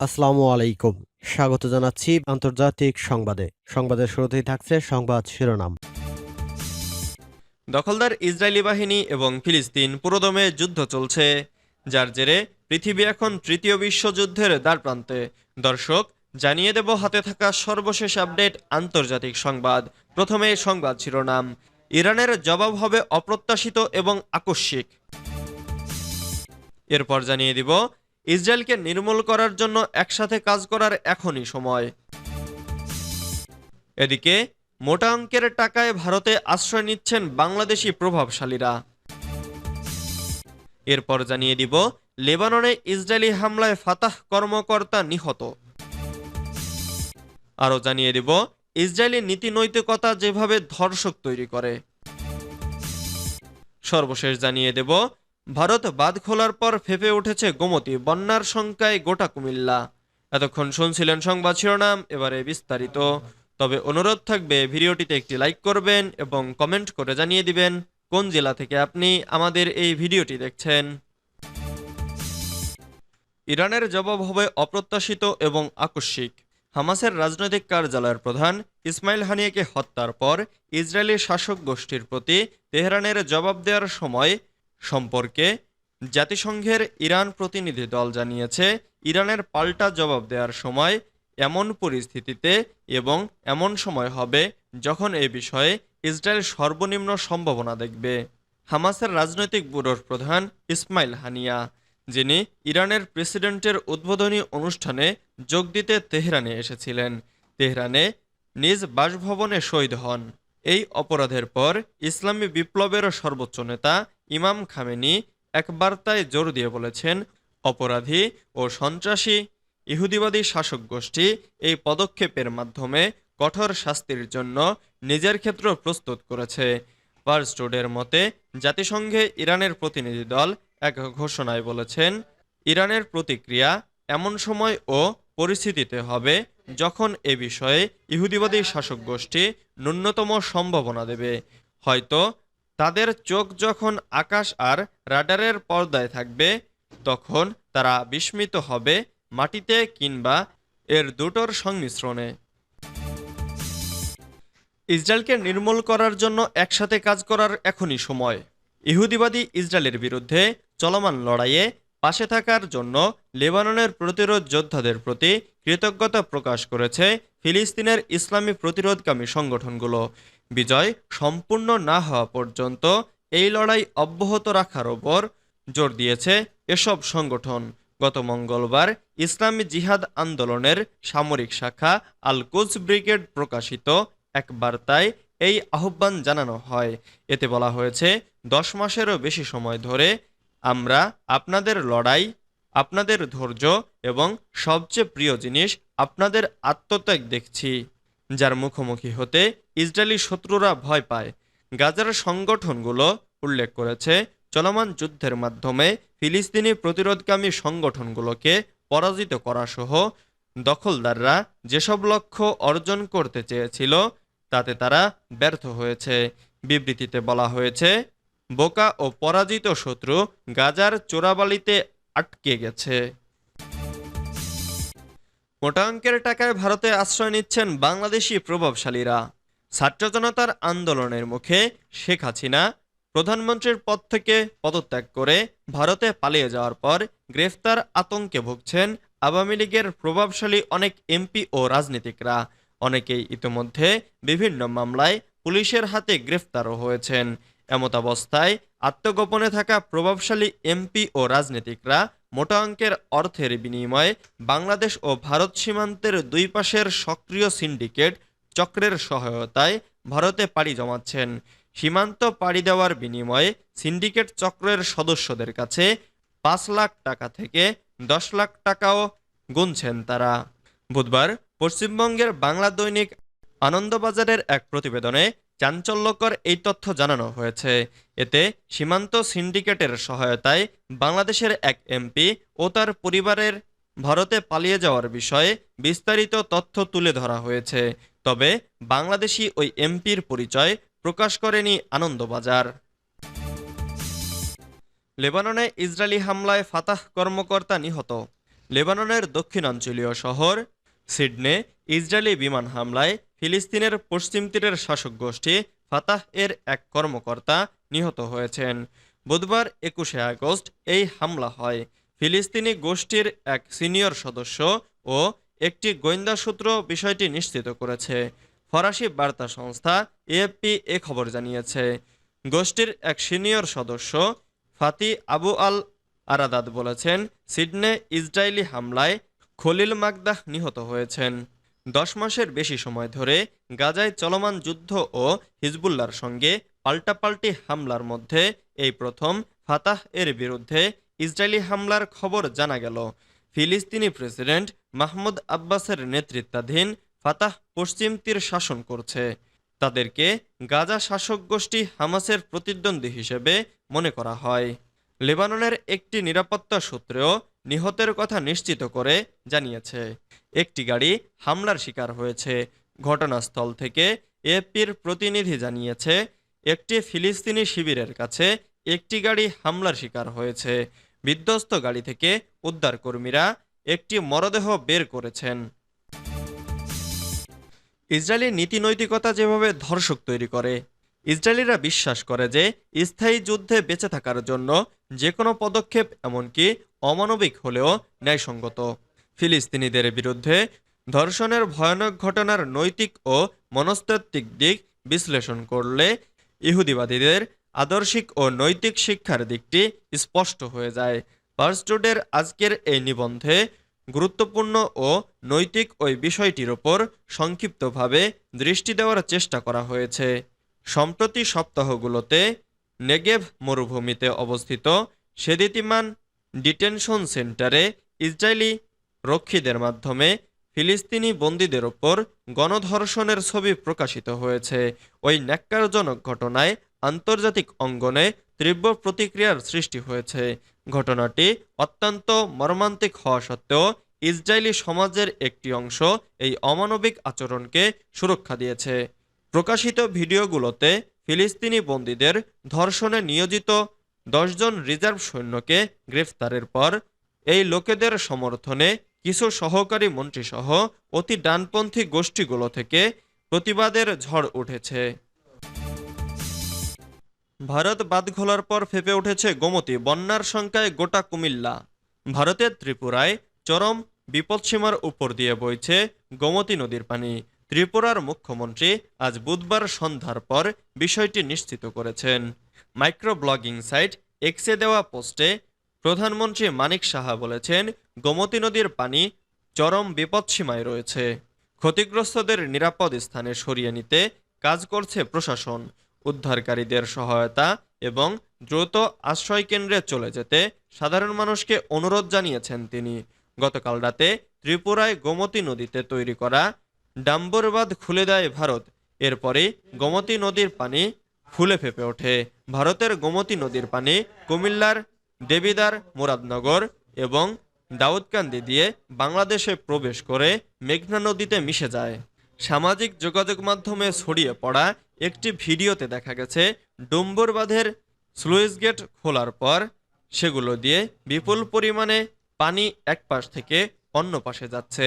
আসসালামু আলাইকুম। স্বাগত জানাচ্ছি আন্তর্জাতিক সংবাদে। সংবাদের শুরুতেই থাকছে সংবাদ শিরোনাম। দখলদার ইসরায়েলি বাহিনী এবং ফিলিস্তিন পুরোদমে যুদ্ধ চলছে। যার জেরে পৃথিবী এখন তৃতীয় বিশ্বযুদ্ধের দ্বারপ্রান্তে। দর্শক, জানিয়ে দেব হাতে থাকা সর্বশেষ আপডেট আন্তর্জাতিক সংবাদ। প্রথমে সংবাদ শিরোনাম। ইরানের জবাব হবে অপ্রত্যাশিত এবং আকস্মিক। এরপর জানিয়ে দিব ইসরায়েলকে নির্মূল করার জন্য একসাথে কাজ করার এখনই সময়। এদিকে, মোটা অঙ্কের টাকায় ভারতে আশ্রয় নিচ্ছেন বাংলাদেশি প্রভাবশালীরা। এরপর জানিয়ে দিব, লেবাননে ইসরায়েলি হামলায় ফাতাহ কর্মকর্তা নিহত। আরও জানিয়ে দিব, ইসরায়েলি নীতি নৈতিকতা যেভাবে ধর্ষক তৈরি করে। সর্বশেষ জানিয়ে দেব ভারত বাঁধ খোলার পর ফেপে উঠেছে গোমতী, বন্যার শঙ্কায় গোটা কুমিল্লা। এতক্ষণ শুনছিলেন সংবাদ শিরোনাম, এবারে বিস্তারিত। তবে অনুরোধ থাকবে, ভিডিওটিতে একটি লাইক করবেন এবং কমেন্ট করে জানিয়ে দিবেন কোন জেলা থেকে আপনি আমাদের এই ভিডিওটি দেখছেন। ইরানের জবাব হবে অপ্রত্যাশিত এবং আকস্মিক। হামাসের রাজনৈতিক কার্যালয়ের প্রধান ইসমাইল হানিয়াকে হত্যার পর ইসরায়েলি শাসক গোষ্ঠীর প্রতি তেহরানের জবাব দেওয়ার সময় সম্পর্কে জাতিসংঘের ইরান প্রতিনিধি দল জানিয়েছে, ইরানের পাল্টা জবাব দেওয়ার সময় এমন পরিস্থিতিতে এবং এমন সময় হবে যখন এ বিষয়ে ইসরায়েল সর্বনিম্ন সম্ভাবনা দেখবে। হামাসের রাজনৈতিক ব্যুরোর প্রধান ইসমাইল হানিয়া, যিনি ইরানের প্রেসিডেন্টের উদ্বোধনী অনুষ্ঠানে যোগ দিতে তেহরানে এসেছিলেন। তেহরানে নিজ বাসভবনে শহীদ হন। এই অপরাধের পর ইসলামী বিপ্লবের সর্বোচ্চ নেতা ইমাম খামেনি এক বার্তায় জোর দিয়ে বলেছেন, অপরাধী ও সন্ত্রাসী, ইহুদিবাদী শাসক গোষ্ঠী এই পদক্ষেপের মাধ্যমে কঠোর শাস্তির জন্য নিজের ক্ষেত্র প্রস্তুত করেছে। পার্সটোডের মতে, জাতিসংঘে ইরানের প্রতিনিধি দল এক ঘোষণায় বলেছেন, ইরানের প্রতিক্রিয়া এমন সময় ও পরিস্থিতিতে হবে যখন এ বিষয়ে ইহুদিবাদী শাসক গোষ্ঠী ন্যূনতম সম্ভাবনা দেবে। হয়তো তাদের চোখ যখন আকাশ আর রাডারের পর্দায় থাকবে, তখন তারা বিস্মিত হবে মাটিতে কিংবা এর দুটোর সংমিশ্রণে। ইসরায়েলকে নির্মূল করার জন্য একসাথে কাজ করার এখনই সময়। ইহুদিবাদী ইসরায়েলের বিরুদ্ধে চলমান লড়াইয়ে পাশে থাকার জন্য লেবাননের প্রতিরোধ যোদ্ধাদের প্রতি কৃতজ্ঞতা প্রকাশ করেছে ফিলিস্তিনের ইসলামী প্রতিরোধকামী সংগঠনগুলো। বিজয় সম্পূর্ণ না হওয়া পর্যন্ত এই লড়াই অব্যাহত রাখার ওপর জোর দিয়েছে এসব সংগঠন। গত মঙ্গলবার ইসলামী জিহাদ আন্দোলনের সামরিক শাখা আল কুচ ব্রিগেড প্রকাশিত এক বার্তায় এই আহ্বান জানানো হয়। এতে বলা হয়েছে, দশ মাসেরও বেশি সময় ধরে আমরা আপনাদের লড়াই, আপনাদের ধৈর্য এবং সবচেয়ে প্রিয় জিনিস আপনাদের আত্মত্যাগ দেখছি, যার মুখোমুখি হতে ইসরায়েলি শত্রুরা ভয় পায়। গাজার সংগঠনগুলো উল্লেখ করেছে, চলমান যুদ্ধের মাধ্যমে ফিলিস্তিনি প্রতিরোধকামী সংগঠনগুলোকে পরাজিত করা সহ দখলদাররা যেসব লক্ষ্য অর্জন করতে চেয়েছিল, তাতে তারা ব্যর্থ হয়েছে। বিবৃতিতে বলা হয়েছে, বোকা ও পরাজিত শত্রু গাজার চোরাবালিতে আটকে গেছে। মোটা অঙ্কের টাকায় ভারতে আশ্রয় নিচ্ছেন বাংলাদেশি প্রভাবশালীরা। ছাত্র আন্দোলনের মুখে শেখ হাসিনা প্রধানমন্ত্রীর পদ থেকে পদত্যাগ করে ভারতে পালিয়ে যাওয়ার পর গ্রেফতার আতঙ্কে ভুগছেন আওয়ামী লীগের প্রভাবশালী অনেক এমপি ও রাজনীতিকরা। অনেকেই ইতিমধ্যে বিভিন্ন মামলায় পুলিশের হাতে গ্রেফতারও হয়েছেন। এমতাবস্থায় আত্মগোপনে থাকা প্রভাবশালী এমপি ও রাজনীতিকরা মোটা অঙ্কের অর্থের বিনিময়ে বাংলাদেশ ও ভারত সীমান্তের দুই পাশের সক্রিয় সিন্ডিকেট চক্রের সহায়তায় ভারতে পাড়ি জমাচ্ছেন। সীমান্ত পাড়ি দেওয়ার বিনিময়ে সিন্ডিকেট চক্রের সদস্যদের কাছে পাঁচ লাখ টাকা থেকে দশ লাখ টাকাও গুনছেন তারা। বুধবার পশ্চিমবঙ্গের বাংলা দৈনিক আনন্দবাজারের এক প্রতিবেদনে চাঞ্চল্যকর এই তথ্য জানানো হয়েছে। এতে সীমান্ত সিন্ডিকেটের সহায়তায় বাংলাদেশের এক এমপি ও তার পরিবারের ভারতে পালিয়ে যাওয়ার বিষয়ে বিস্তারিত তথ্য তুলে ধরা হয়েছে। তবে বাংলাদেশি ওই এমপির পরিচয় প্রকাশ করেনি আনন্দবাজার। লেবাননে ইসরায়েলি হামলায় ফাতাহ কর্মকর্তা নিহত। লেবাননের দক্ষিণাঞ্চলীয় শহর সিডনে ইসরায়েলি বিমান হামলায় ফিলিস্তিনের পশ্চিম তীরের শাসক গোষ্ঠী ফাতাহ এর এক কর্মকর্তা নিহত হয়েছেন। বুধবার একুশে আগস্ট এই হামলা হয়। ফিলিস্তিনি গোষ্ঠীর এক সিনিয়র সদস্য ও একটি গোয়েন্দা সূত্র বিষয়টি নিশ্চিত করেছে। ফরাসি বার্তা সংস্থা এএফপি এ খবর জানিয়েছে, গোষ্ঠীর এক সিনিয়র সদস্য ফাতি আবু আল আরাদাদ বলেছেন, সিডনে ইসরায়েলি হামলায় খলিল মাকদাহ নিহত হয়েছেন। দশ মাসের বেশি সময় ধরে গাজায় চলমান যুদ্ধ ও হিজবুল্লার সঙ্গে পাল্টাপাল্টি হামলার মধ্যে এই প্রথম ফাতাহ এর বিরুদ্ধে ইসরায়েলি হামলার খবর জানা গেল। ফিলিস্তিনি প্রেসিডেন্ট মাহমুদ আব্বাসের নেতৃত্বাধীন ফাতাহ পশ্চিম তীর শাসন করছে। তাদেরকে গাজা শাসক গোষ্ঠী হামাসের প্রতিদ্বন্দ্বী হিসেবে মনে করা হয়। লেবাননের একটি নিরাপত্তা সূত্রেও নিহতের কথা নিশ্চিত করে জানিয়েছে। একটি গাড়ি হামলার শিকার হয়েছে। ঘটনাস্থল থেকে এপির প্রতিনিধি জানিয়েছে, একটি ফিলিস্তিনি শিবিরের কাছে একটি গাড়ি হামলার শিকার হয়েছে। বিধ্বস্ত গাড়ি থেকে উদ্ধারকর্মীরা একটি মরদেহ বের করেছেন। ইসরায়েলি নীতিনৈতিকতা যেভাবে ধর্ষক তৈরি করে, ইসরায়েলিরা বিশ্বাস করে যে স্থায়ী যুদ্ধে বেঁচে থাকার জন্য যে কোনো পদক্ষেপ এমনকি অমানবিক হলেও ন্যায়সঙ্গত। ফিলিস্তিনিদের বিরুদ্ধে ধর্ষণের ভয়ানক ঘটনার নৈতিক ও মনস্তাত্ত্বিক দিক বিশ্লেষণ করলে ইহুদিবাদীদের আদর্শিক ও নৈতিক শিক্ষার দিকটি স্পষ্ট হয়ে যায়। পার্সটুডের আজকের এই নিবন্ধে গুরুত্বপূর্ণ ও নৈতিক ওই বিষয়টির ওপর সংক্ষিপ্তভাবে দৃষ্টি দেওয়ার চেষ্টা করা হয়েছে। সম্প্রতি সপ্তাহগুলোতে নেগেভ মরুভূমিতে অবস্থিত সেদিতিমান ডিটেনশন সেন্টারে ইসরায়েলি রক্ষীদের মাধ্যমে ফিলিস্তিনি বন্দীদের ওপর গণধর্ষণের ছবি প্রকাশিত হয়েছে। ওই ন্যাক্কারজনক ঘটনায় আন্তর্জাতিক অঙ্গনে তীব্র প্রতিক্রিয়ার সৃষ্টি হয়েছে। ঘটনাটি অত্যন্ত মর্মান্তিক হওয়া সত্ত্বেও ইসরায়েলি সমাজের একটি অংশ এই অমানবিক আচরণকে সুরক্ষা দিয়েছে। প্রকাশিত ভিডিওগুলোতে ফিলিস্তিনি বন্দীদের ধর্ষণে নিয়োজিত দশজন রিজার্ভ সৈন্যকে গ্রেফতারের পর এই লোকেদের সমর্থনে কিছু সহকারী মন্ত্রীসহ অতি ডানপন্থী গোষ্ঠীগুলো থেকে প্রতিবাদের ঝড় উঠেছে। ভারত বাদ ঘোলার পর ফেপে উঠেছে গোমতী, বন্যার সংখ্যায় গোটা কুমিল্লা। ভারতের ত্রিপুরায় চরম বিপদসীমার উপর দিয়ে বইছে গোমতী নদীর পানি। ত্রিপুরার মুখ্যমন্ত্রী আজ বুধবার সন্ধ্যার পর বিষয়টি নিশ্চিত করেছেন। মাইক্রো ব্লগিং সাইট এক্সে দেওয়া পোস্টে প্রধানমন্ত্রী মানিক সাহা বলেছেন, গোমতী নদীর পানি চরম বিপদসীমায় রয়েছে। ক্ষতিগ্রস্তদের নিরাপদ স্থানে সরিয়ে নিতে কাজ করছে প্রশাসন। উদ্ধারকারীদের সহায়তা এবং দ্রুত আশ্রয় কেন্দ্রে চলে যেতে সাধারণ মানুষকে অনুরোধ জানিয়েছেন তিনি। গতকাল রাতে ত্রিপুরায় গোমতী নদীতে তৈরি করা ডাম্বরবাদ খুলে দেয় ভারত। এরপরে গোমতী নদীর পানি ফুলে ফেপে ওঠে। ভারতের গোমতী নদীর পানি কুমিল্লার দেবিদার, মুরাদনগর এবং দাউদকান্দি দিয়ে বাংলাদেশে প্রবেশ করে মেঘনা নদীতে মিশে যায়। সামাজিক যোগাযোগ মাধ্যমে ছড়িয়ে পড়া একটি ভিডিওতে দেখা গেছে ডুম্বর বাঁধের স্লুইস গেট খোলার পর সেগুলো দিয়ে বিপুল পরিমাণে পানি এক পাশ থেকে অন্য পাশে যাচ্ছে।